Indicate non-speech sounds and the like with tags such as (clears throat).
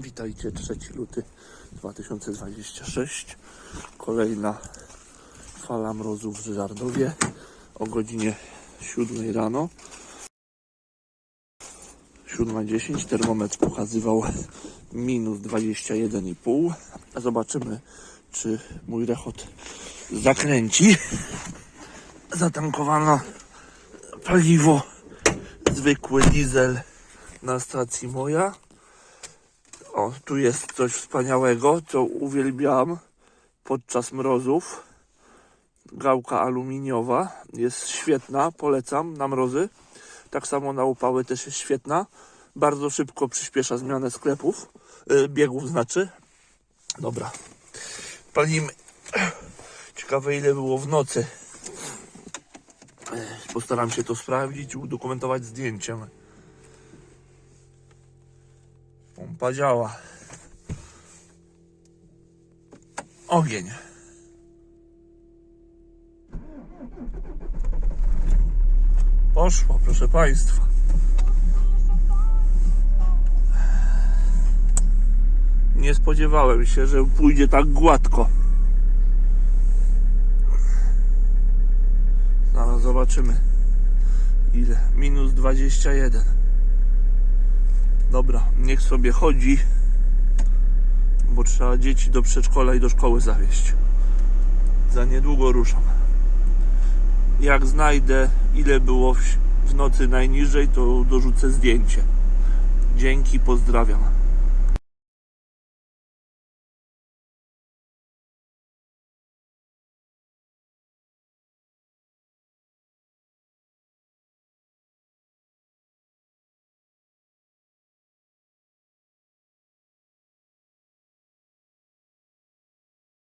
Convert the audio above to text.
Witajcie, 3 luty 2026. Kolejna fala mrozów w Żardowie o godzinie 7 rano. 7.10 termometr pokazywał minus 21,5. Zobaczymy, czy mój rechot zakręci. Zatankowano paliwo, zwykły diesel na stacji moja. O, tu jest coś wspaniałego, co uwielbiam podczas mrozów. Gałka aluminiowa jest świetna, polecam na mrozy. Tak samo na upały też jest świetna. Bardzo szybko przyspiesza zmianę sklepów, yy, biegów znaczy. Dobra, palimy. (clears throat) Ciekawe ile było w nocy. Postaram się to sprawdzić i udokumentować zdjęciem. Pompa działa. Ogień. Poszło, proszę Państwa. Nie spodziewałem się, że pójdzie tak gładko. Zaraz zobaczymy. Ile? Minus 21. Dobra, niech sobie chodzi, bo trzeba dzieci do przedszkola i do szkoły zawieźć. Za niedługo ruszam. Jak znajdę, ile było w, w nocy najniżej, to dorzucę zdjęcie. Dzięki, pozdrawiam.